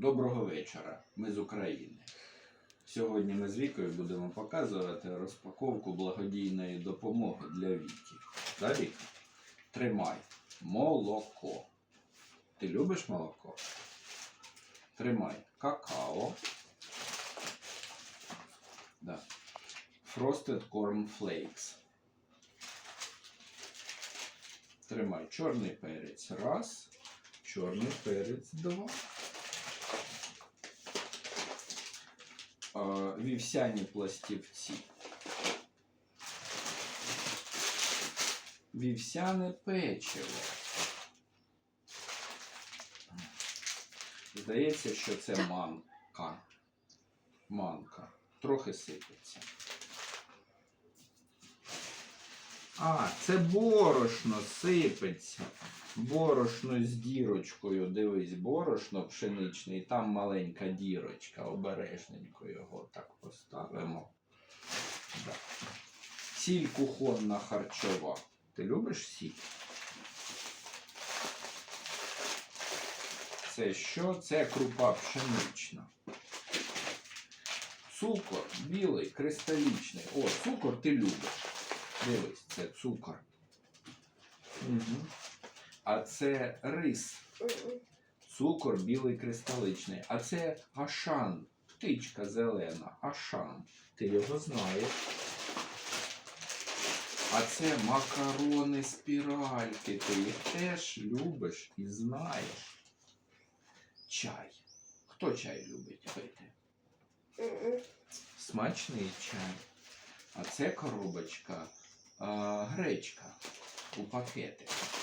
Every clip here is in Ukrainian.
Доброго вечора. Ми з України. Сьогодні ми з Вікою будемо показувати розпаковку благодійної допомоги для Віки. Да, Віка? Тримай. Молоко. Ти любиш молоко? Тримай какао. Да. Frosted Corn Flakes. Тримай чорний перець. Раз. Чорний перець. Два. Вівсяні пластівці. Вівсяне печиво. Здається, що це манка. Манка. Трохи сипеться. А, це борошно сипеться. Борошно з дірочкою. Дивись, борошно пшеничне, і там маленька дірочка. Обережненько його так поставимо. Да. Сіль кухонна харчова. Ти любиш сіль? Це що? Це крупа пшенична. Цукор білий, кристалічний. О, цукор ти любиш. Дивись, це цукор. Угу. А це рис. Цукор білий кристаличний. А це ашан. Птичка зелена. Ашан. Ти його знаєш. А це макарони спіральки. Ти їх теж любиш і знаєш. Чай. Хто чай любить пити? Смачний чай. А це коробочка гречка у пакетиках.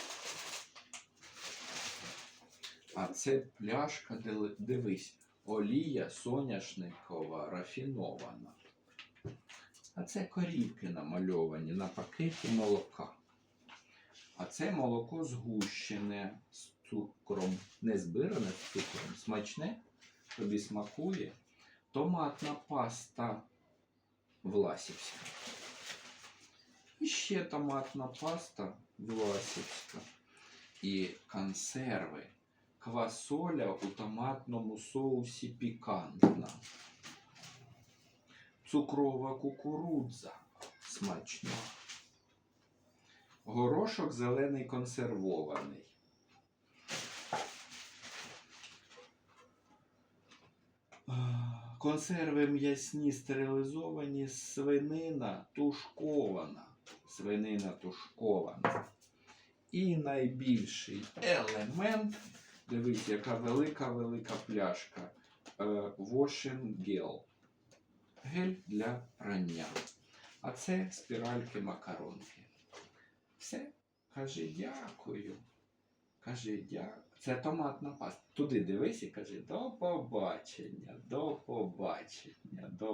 А це пляшка, дивись, олія соняшникова рафінована. А це корівки намальовані на пакеті молока. А це молоко згущене з цукром. Не збиране з цукром. Смачне, тобі смакує. Томатна паста Власівська. І ще томатна паста Власівська. І консерви. Квасоля у томатному соусі пікантна. Цукрова кукурудза смачна. Горошок зелений консервований. Консерви м'ясні стерилізовані, свинина тушкована. Свинина тушкована. І найбільший елемент, дивись, яка велика-велика пляшка. Е, Washing Gel. Гель для прання. А це спіральки макаронки. Все. Кажи дякую. Кажи дякую. Це томатна паста. Туди дивись і кажи до побачення, до побачення. До